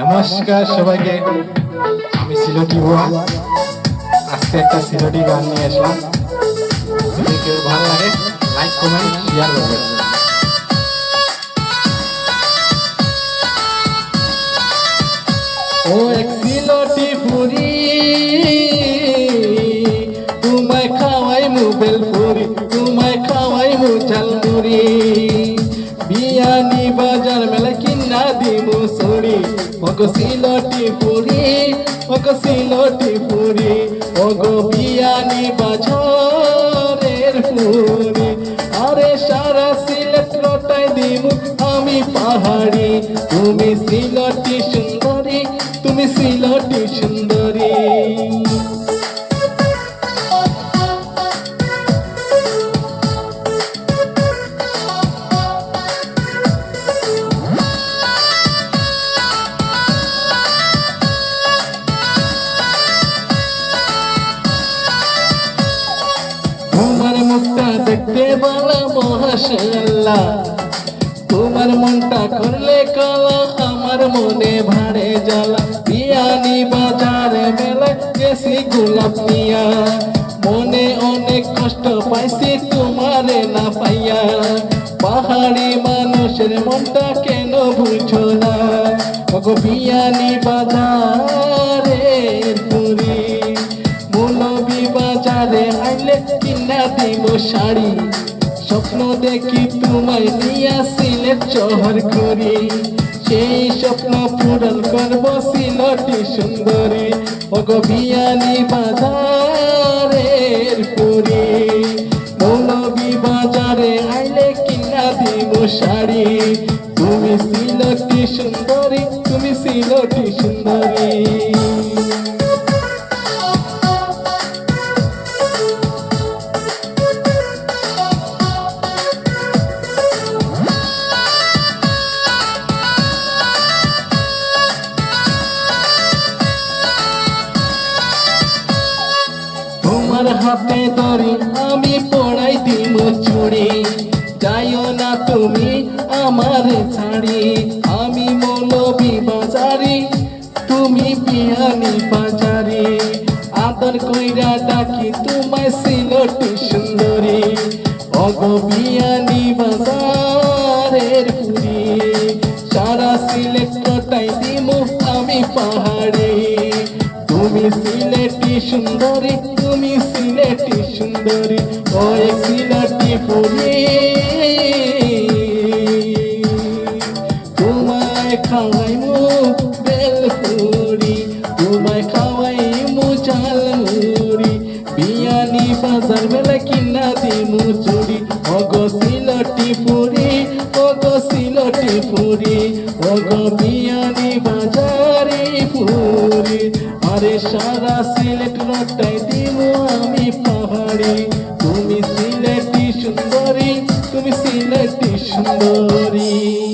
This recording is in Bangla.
নমস্কার সবাইকে। আমি সিলটি বুয়া আজকে একটা সিলটি গান নিয়ে আসলাম যদি কেউ ভালো লাগে লাইক কমেন্ট শেয়ার করবেন। ওগো সিলটি ফুরি ওগো সিলটি ফুরি ওগো বিয়ানি বাজারের পুরি। আরে সারা সিলেট রটাই দিব আমি পাহাড়ি। তুমি সিলটি সুন্দরী, তুমি সিলটি সুন্দরী। মহাশাল্লাহ তোমার মনটা করলে কালা, আমার মনে ভাড়ে জ্বালা। বিয়ানি বাজারে মেলা, গেছি গোলাপ নিয়া মনে অনেক কষ্ট পাইছি, তোমারে না পাইয়া। পাহাড়ি মানুষের মনটা কেন বুঝো না? ওগো বিয়ানি বাজারের পুরী। মৌলবী বাজারে আইলে কিনা দিব শাড়ি। স্বপ্ন দেখি তোমায় নিয়া সিলেট শহর করি। সেই স্বপ্ন পূরণ করব সিলটি সুন্দরী। ওগো বিয়ানি বাজারের পুরী। মৌলবী বাজারে আইলে কিনা দিব শাড়ি। তুমি সিলটি সুন্দরী, তুমি সিলটি সুন্দরী। হাতে ধরি আমি পড়াই দিব চুড়ি যাইও না তুমি আমার ছাড়ি। আমি মৌলবি বাজারি, তুমি বিয়ানি বাজারি আদর কইরা ডাকি তোমায় সিলটি সুন্দরী। অগো বিয়ানি বাজারের পুরি। সারা সিলেট কটাই আমি পাহাড়ে। তুমি সিলেটি সুন্দরী সুন্দরী সিলেটি ফুলি। তোমায় খাওয়াই মু বেল ফুরি তোমায় খাওয়াই মু চাল মুড়ি বিয়ানি বাজার মেলা কিনা দিমু চুরি। অগো সিলটি ফুরি অগো সিলটি ফুরি অগো বিয়ানি সারা সিলেট রটাই দিব আমি পাহাড়ি। তুমি সিলেটি সুন্দরী তুমি সিলেটি সুন্দরী।